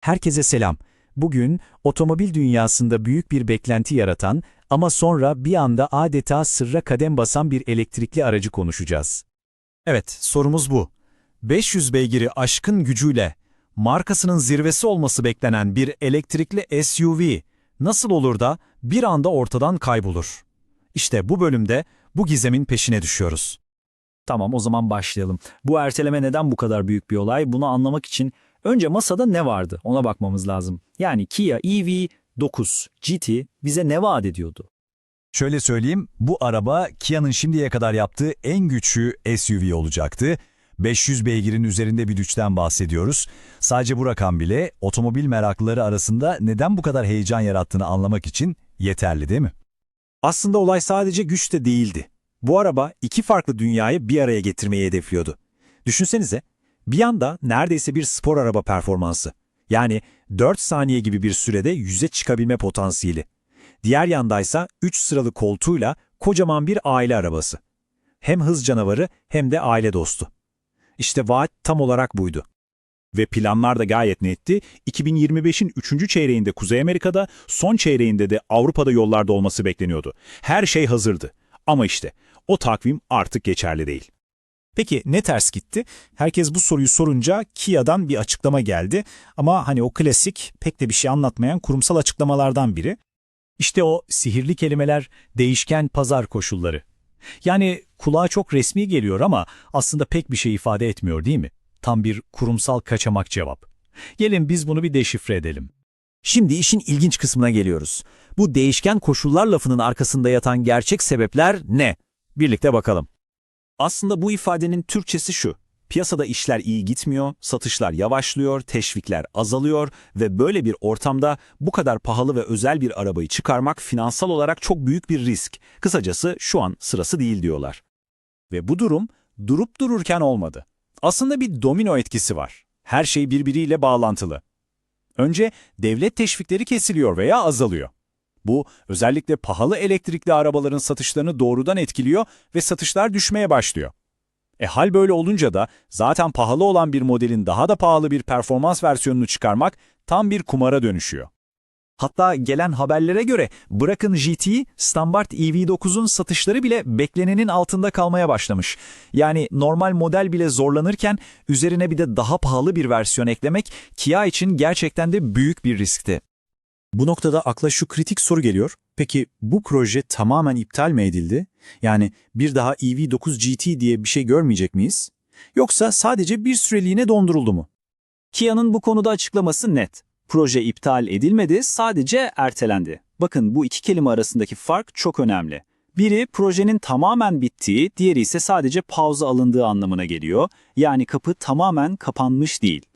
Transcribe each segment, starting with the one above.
Herkese selam. Bugün otomobil dünyasında büyük bir beklenti yaratan ama sonra bir anda adeta sırra kadem basan bir elektrikli aracı konuşacağız. Evet, sorumuz bu. 500 beygiri aşkın gücüyle markasının zirvesi olması beklenen bir elektrikli SUV nasıl olur da bir anda ortadan kaybolur? İşte bu bölümde bu gizemin peşine düşüyoruz. Tamam o zaman başlayalım. Bu erteleme neden bu kadar büyük bir olay? Bunu anlamak için önce masada ne vardı ona bakmamız lazım. Yani Kia EV9 GT bize ne vaat ediyordu? Şöyle söyleyeyim, bu araba Kia'nın şimdiye kadar yaptığı en güçlü SUV olacaktı. 500 beygirin üzerinde bir güçten bahsediyoruz. Sadece bu rakam bile otomobil meraklıları arasında neden bu kadar heyecan yarattığını anlamak için yeterli değil mi? Aslında olay sadece güçte değildi. Bu araba iki farklı dünyayı bir araya getirmeyi hedefliyordu. Düşünsenize, bir yanda neredeyse bir spor araba performansı. Yani 4 saniye gibi bir sürede yüze çıkabilme potansiyeli. Diğer yandaysa 3 sıralı koltuğuyla kocaman bir aile arabası. Hem hız canavarı hem de aile dostu. İşte vaat tam olarak buydu. Ve planlar da gayet netti. 2025'in 3. çeyreğinde Kuzey Amerika'da, son çeyreğinde de Avrupa'da yollarda olması bekleniyordu. Her şey hazırdı. Ama işte o takvim artık geçerli değil. Peki ne ters gitti? Herkes bu soruyu sorunca Kia'dan bir açıklama geldi. Ama hani o klasik pek de bir şey anlatmayan kurumsal açıklamalardan biri. İşte o sihirli kelimeler değişken pazar koşulları. Yani kulağa çok resmi geliyor ama aslında pek bir şey ifade etmiyor değil mi? Tam bir kurumsal kaçamak cevap. Gelin biz bunu bir deşifre edelim. Şimdi işin ilginç kısmına geliyoruz. Bu değişken koşullar lafının arkasında yatan gerçek sebepler ne? Birlikte bakalım. Aslında bu ifadenin Türkçesi şu. Piyasada işler iyi gitmiyor, satışlar yavaşlıyor, teşvikler azalıyor ve böyle bir ortamda bu kadar pahalı ve özel bir arabayı çıkarmak finansal olarak çok büyük bir risk. Kısacası şu an sırası değil diyorlar. Ve bu durum durup dururken olmadı. Aslında bir domino etkisi var. Her şey birbiriyle bağlantılı. Önce devlet teşvikleri kesiliyor veya azalıyor. Bu özellikle pahalı elektrikli arabaların satışlarını doğrudan etkiliyor ve satışlar düşmeye başlıyor. E hal böyle olunca da zaten pahalı olan bir modelin daha da pahalı bir performans versiyonunu çıkarmak tam bir kumara dönüşüyor. Hatta gelen haberlere göre bırakın GT'yi, standart EV9'un satışları bile beklenenin altında kalmaya başlamış. Yani normal model bile zorlanırken üzerine bir de daha pahalı bir versiyon eklemek Kia için gerçekten de büyük bir riskti. Bu noktada akla şu kritik soru geliyor. Peki bu proje tamamen iptal mi edildi? Yani bir daha EV9 GT diye bir şey görmeyecek miyiz? Yoksa sadece bir süreliğine donduruldu mu? Kia'nın bu konuda açıklaması net. Proje iptal edilmedi, sadece ertelendi. Bakın bu iki kelime arasındaki fark çok önemli. Biri projenin tamamen bittiği, diğeri ise sadece pauza alındığı anlamına geliyor. Yani kapı tamamen kapanmış değil.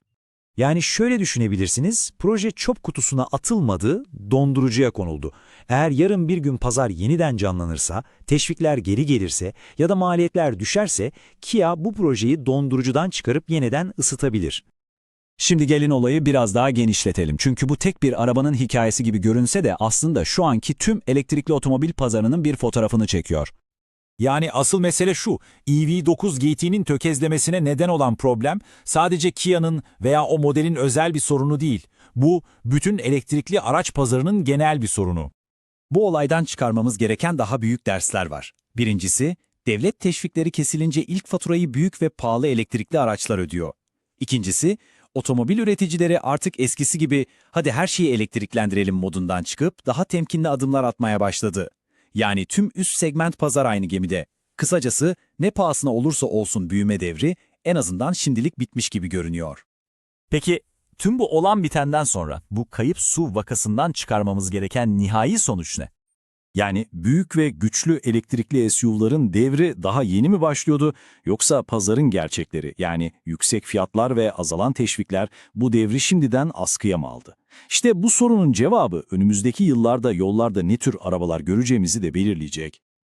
Yani şöyle düşünebilirsiniz, proje çöp kutusuna atılmadı, dondurucuya konuldu. Eğer yarın bir gün pazar yeniden canlanırsa, teşvikler geri gelirse ya da maliyetler düşerse Kia bu projeyi dondurucudan çıkarıp yeniden ısıtabilir. Şimdi gelin olayı biraz daha genişletelim. Çünkü bu tek bir arabanın hikayesi gibi görünse de aslında şu anki tüm elektrikli otomobil pazarının bir fotoğrafını çekiyor. Yani asıl mesele şu, EV9 GT'nin tökezlemesine neden olan problem sadece Kia'nın veya o modelin özel bir sorunu değil. Bu, bütün elektrikli araç pazarının genel bir sorunu. Bu olaydan çıkarmamız gereken daha büyük dersler var. Birincisi, devlet teşvikleri kesilince ilk faturayı büyük ve pahalı elektrikli araçlar ödüyor. İkincisi, otomobil üreticileri artık eskisi gibi hadi her şeyi elektriklendirelim modundan çıkıp daha temkinli adımlar atmaya başladı. Yani tüm üst segment pazar aynı gemide. Kısacası ne pahasına olursa olsun büyüme devri en azından şimdilik bitmiş gibi görünüyor. Peki tüm bu olan bitenden sonra bu kayıp su vakasından çıkarmamız gereken nihai sonuç ne? Yani büyük ve güçlü elektrikli SUV'ların devri daha yeni mi başlıyordu yoksa pazarın gerçekleri yani yüksek fiyatlar ve azalan teşvikler bu devri şimdiden askıya mı aldı? İşte bu sorunun cevabı önümüzdeki yıllarda yollarda ne tür arabalar göreceğimizi de belirleyecek.